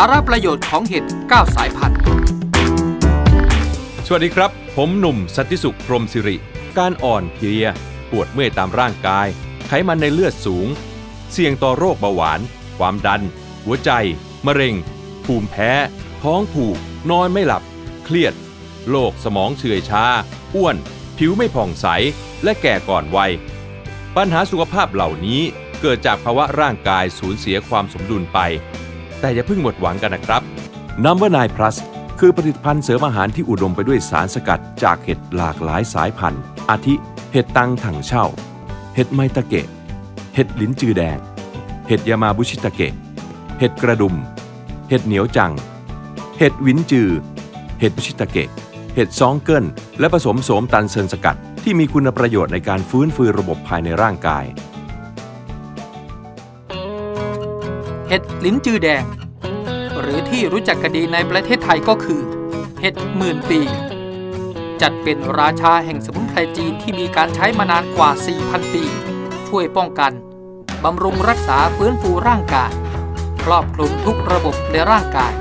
าระประโยชน์ของเห็ด 9 สายพันธุ์ สวัสดีครับ ผมหนุ่มสันติสุขพรมสิริ การอ่อนเพลีย ปวดเมื่อยตามร่างกาย ไขมันในเลือดสูง เสี่ยงต่อโรคเบาหวาน ความดัน หัวใจ มะเร็ง ภูมิแพ้ ท้องผูก นอนไม่หลับ เครียด โรคสมองเฉื่อยชา อ้วน ผิวไม่ผ่องใส และแก่ก่อนวัย ปัญหาสุขภาพเหล่านี้เกิดจากภาวะร่างกายสูญเสียความสมดุลไป แต่อย่าเพิ่งหมดหวังกันนะครับ Number 9 Plus คือผลิตภัณฑ์เสริมอาหารที่อุดมไปด้วยสารสกัดจากเห็ดหลากหลายสายพันธุ์ อาทิ เห็ดตังถังเช่า เห็ดไมตะเกะ เห็ดลิ้นจือแดง เห็ดยามาบุชิตะเกะ เห็ดกระดุม เห็ดเหนียวจัง เห็ดวินจือ เห็ดบุชิตะเกะ เห็ดซองเกิลและผสมโสมตันเซินสกัด ที่มีคุณประโยชน์ในการฟื้นฟูระบบภายในร่างกาย เห็ดลิ้นจือแดง หรือที่รู้จักกันดีในประเทศไทยก็คือ เห็ดหมื่นปี จัดเป็นราชาแห่งสมุนไพรจีนที่มีการใช้มานานกว่า 4,000 ปี ช่วยป้องกัน บำรุงรักษาฟื้นฟูร่างกาย ครอบคลุมทุกระบบในร่างกาย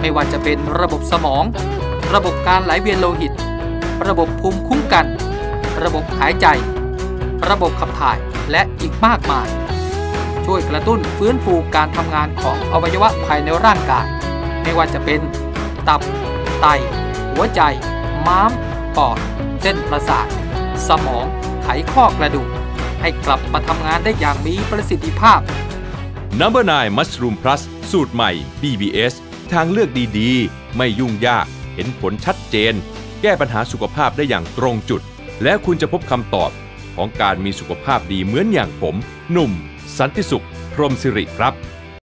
ไม่ว่าจะเป็นระบบสมอง ระบบการไหลเวียนโลหิต ระบบภูมิคุ้มกัน ระบบหายใจ ระบบขับถ่ายและอีกมากมาย ช่วยกระตุ้นฟื้นฟูการทำงานของอวัยวะภายในร่างกาย ไม่ว่าจะเป็นตับ ไต หัวใจ ม้าม ปอด เส้นประสาท สมอง ไขข้อกระดูก ให้กลับมาทำงานได้อย่างมีประสิทธิภาพ Number 9 Mushroom Plus สูตรใหม่ BBS ทางเลือกดีๆ ไม่ยุ่งยาก เห็นผลชัดเจน แก้ปัญหาสุขภาพได้อย่างตรงจุด และคุณจะพบคำตอบ ของการมีสุขภาพดีเหมือนอย่างผม หนุ่ม สันติสุข พรหมสิริครับ